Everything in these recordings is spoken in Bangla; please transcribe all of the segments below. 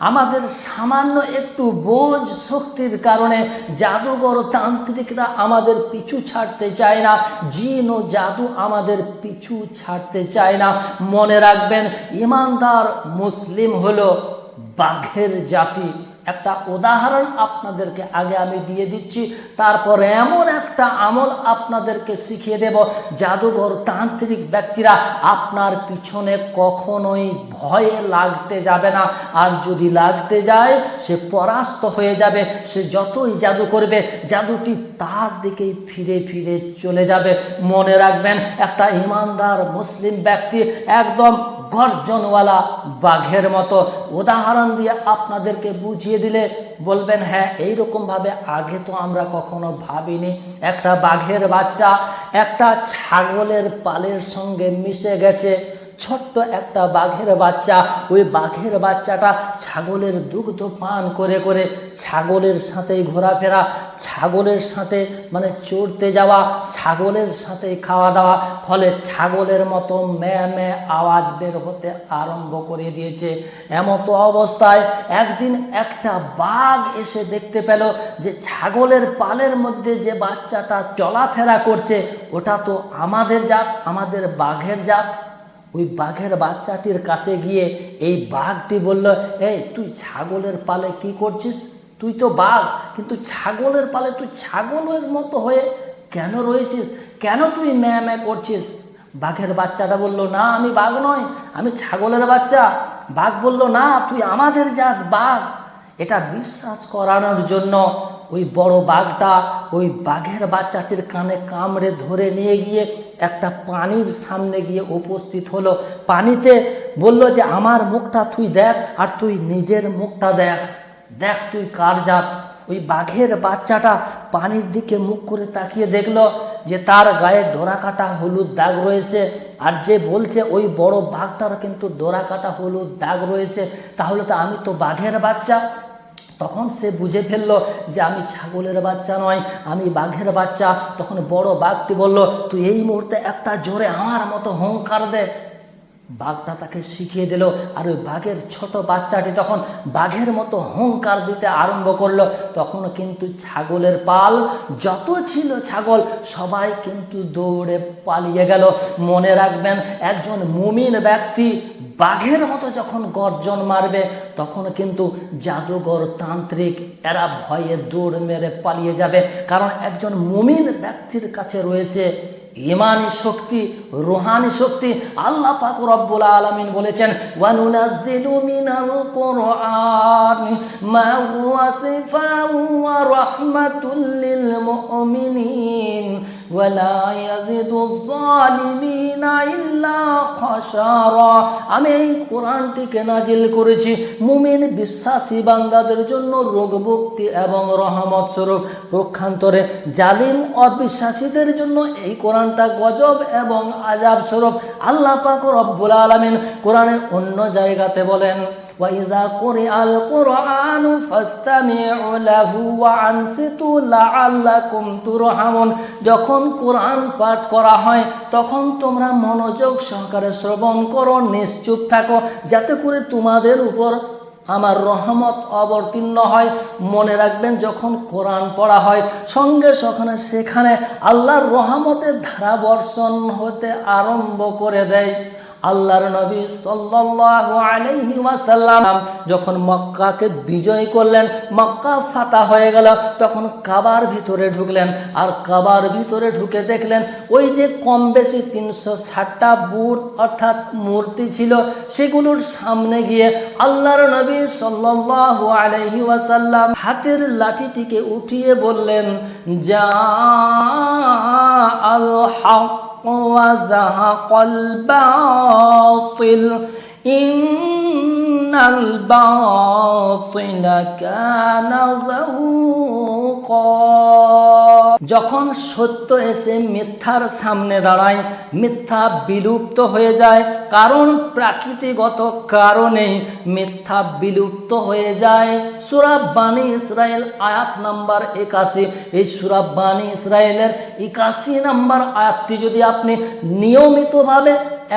আমাদের সামান্য একটু বোঝ শক্তির কারণে জাদুঘর তান্ত্রিকরা আমাদের পিছু ছাড়তে চায় না, জিন ও জাদু আমাদের পিছু ছাড়তে চায় না। মনে রাখবেন, ইমানদার মুসলিম হলো বাঘের জাতি। একটা উদাহরণ আপনাদেরকে আগে আমি দিয়ে দিচ্ছি। তারপর এমন একটা আমল আপনাদেরকে শিখিয়ে দেব। জাদুঘর তান্ত্রিক ব্যক্তিরা আপনার পিছনে কখনোই ভয়ে লাগতে যাবে না। আর যদি লাগতে যায়, সে পরাস্ত হয়ে যাবে। সে যতই জাদু করবে, জাদুটি তার দিকেই ফিরে ফিরে চলে যাবে। মনে রাখবেন, একটা ইমানদার মুসলিম ব্যক্তি একদম গর্জনওয়ালা বাঘের মতো। উদাহরণ দিয়ে আপনাদেরকে বুঝিয়ে দিলে বলবেন হ্যাঁ এইরকমভাবে আগে তো আমরা কখনো ভাবিনি। একটা বাঘের বাচ্চা একটা ছাগলের পালের সঙ্গে মিশে গেছে। ছোট্ট একটা বাঘের বাচ্চা। ওই বাঘের বাচ্চাটা ছাগলের দুগ্ধ পান করে করে ছাগলের সাথে ঘোরাফেরা, ছাগলের সাথে মানে চড়তে যাওয়া, ছাগলের সাথে খাওয়া দাওয়া। ফলে ছাগলের মতো ম্যা ম্যা আওয়াজ বের হতে আরম্ভ করে দিয়েছে। এমতো অবস্থায় একদিন একটা বাঘ এসে দেখতে পেল যে ছাগলের পালের মধ্যে যে বাচ্চাটা চলাফেরা করছে, ওটা তো আমাদের জাত, আমাদের বাঘের জাত। ওই বাঘের বাচ্চাটির কাছে গিয়ে এই বাঘটি বলল, এই, তুই ছাগলের পালে কি করছিস? তুই তো বাঘ, কিন্তু ছাগলের পালে তুই ছাগলের মতো হয়ে কেন রয়েছিস? কেন তুই ম্যা ম্যা করছিস? বাঘের বাচ্চাটা বলল, না, আমি বাঘ নয়, আমি ছাগলের বাচ্চা। বাঘ বলল, না, তুই আমাদের জাত বাঘ। এটা বিশ্বাস করানোর জন্য ওই বড় বাঘটা ওই বাঘের বাচ্চাটির কানে কামড়ে ধরে নিয়ে গিয়ে একটা পানির সামনে গিয়ে উপস্থিত হলো। পানিতে বলল যে, আমার মুখটা তুই দেখ আর তুই নিজের মুখটা দেখ। দেখ তুই কার জাত? ওই বাঘের বাচ্চাটা পানির দিকে মুখ করে তাকিয়ে দেখল যে, তার গায়ে ডোরা কাটা হলুদ দাগ রয়েছে। আর যে বলছে, ওই বড় বাঘটার কিন্তু ডোরা কাটা হলুদ দাগ রয়েছে। তাহলে তো আমি তো বাঘের বাচ্চা। তখন সে বুঝে ফেলল যে আমি ছাগলের বাচ্চা নয়, আমি বাঘের বাচ্চা। তখন বড় বাঘটি বলল, তুই এই মুহূর্তে একটা জোরে আমার মতো হংকার দে। বাঘটা তাকে শিখিয়ে দিল আর ওই বাঘের ছোট বাচ্চাটি তখন বাঘের মতো হুঙ্কার দিতে আরম্ভ করল। তখন কিন্তু ছাগলের পাল, যত ছিল ছাগল, সবাই কিন্তু দৌড়ে পালিয়ে গেল। মনে রাখবেন, একজন মুমিন ব্যক্তি বাঘের মতো যখন গর্জন মারবে, তখন কিন্তু জাদুঘর তান্ত্রিক, এরা ভয়ে দৌড় মেরে পালিয়ে যাবে। কারণ একজন মুমিন ব্যক্তির কাছে রয়েছে ইমানি শক্তি, রুহানি শক্তি আল্লাহ পাক রব্বুল আলামিন বলেছেন, ওয়ানুনাজ্জিলু মিনাল কোরআন মা ওয়াসিফা ওয়া রাহমাতুল লিল মুমিনিন। আমি এই কোরআনটিকে নাজিল করেছি মুমিন বিশ্বাসী বান্দাদের জন্য রোগ মুক্তি এবং রহমত স্বরূপ। পক্ষান্তরে জালিম অবিশ্বাসীদের জন্য এই কোরআনটা গজব এবং আজাব স্বরূপ। আল্লাহ পাক রব্বুল আলামিন কোরআনের অন্য জায়গাতে বলেন وإذا قرئ القرآن فاستمعوا له وأنصتوا لعلكم ترحمون যখন কোরআন পাঠ করা হয় তখন তোমরা মনোযোগ সহকারে শ্রবণ করো নিশ্চুপ থাকো যাতে করে তোমাদের উপর আমার রহমত অবতীর্ণ হয় মনে রাখবেন যখন কোরআন পড়া হয় সঙ্গে সখানে সেখানে আল্লাহর রহমতের ধারা বর্ষণ হতে আরম্ভ করে দেয় আল্লাহর নবী সাল্লাল্লাহু আলাইহি ওয়াসাল্লাম যখন মক্কাকে বিজয় করলেন, মক্কা ফাতা হয়ে গেল, তখন কাবার ভিতরে ঢুকলেন। আর কাবার ভিতরে ঢুকে দেখলেন, ওই যে কম বেশি তিনশো ষাটটা বুট অর্থাৎ মূর্তি ছিল, সেগুলোর সামনে গিয়ে আল্লাহর নবী সাল্লাল্লাহু আলাইহি ওয়াসাল্লাম হাতের লাঠিটিকে উঠিয়ে বললেন যা আল হক। وزهق الباطل. إن الباطل كان زهوقا. যখন সত্য এসে মিথ্যার সামনে দাঁড়ায়, মিথ্যা বিলুপ্ত হয়ে যায়। কারণ প্রাকৃতিগত কারণে মিথ্যা বিলুপ্ত হয়ে যায়। সুরাব বাণী ইসরায়েল আয়াত নাম্বার একাশি। এই সুরাব বাণী ইসরায়েলের একাশি নাম্বার আয়াতটি যদি আপনি নিয়মিতভাবে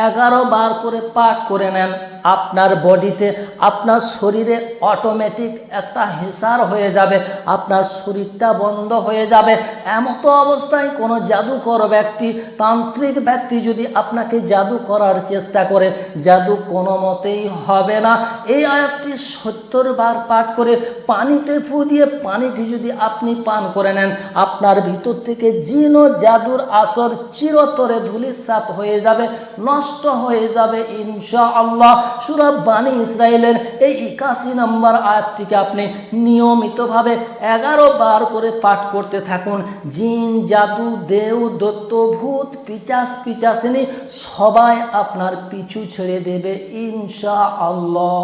এগারো বার করে পাঠ করে নেন আপনার বডিতে, আপনার শরীরে অটোমেটিক একটা হিসার হয়ে যাবে, আপনার শরীরটা বন্ধ হয়ে যাবে। এমতো অবস্থায় কোনো জাদুকর ব্যক্তি, তান্ত্রিক ব্যক্তি যদি আপনাকে জাদু করার চেষ্টা করে, জাদু কোনো মতেই হবে না। এই আয়াতটি সত্তর বার পাঠ করে পানিতে ফু দিয়ে পানিটি যদি আপনি পান করে নেন, আপনার ভিতর থেকে জিন ও জাদুর আসর চিরতরে ধুলিসাত হয়ে যাবে, নষ্ট হয়ে যাবে ইনশা আল্লাহ সুরা বাণী ইসরায়েলের এই একাশি নম্বর আয়াতটিকে আপনি নিয়মিতভাবে এগারো বার করে পাঠ করতে থাকুন। জিন, জাদু, দেউ দত্ত ভূত, পিচাস, পিচাসিনী সবাই আপনার পিছু ছেড়ে দেবে ইনশা আল্লাহ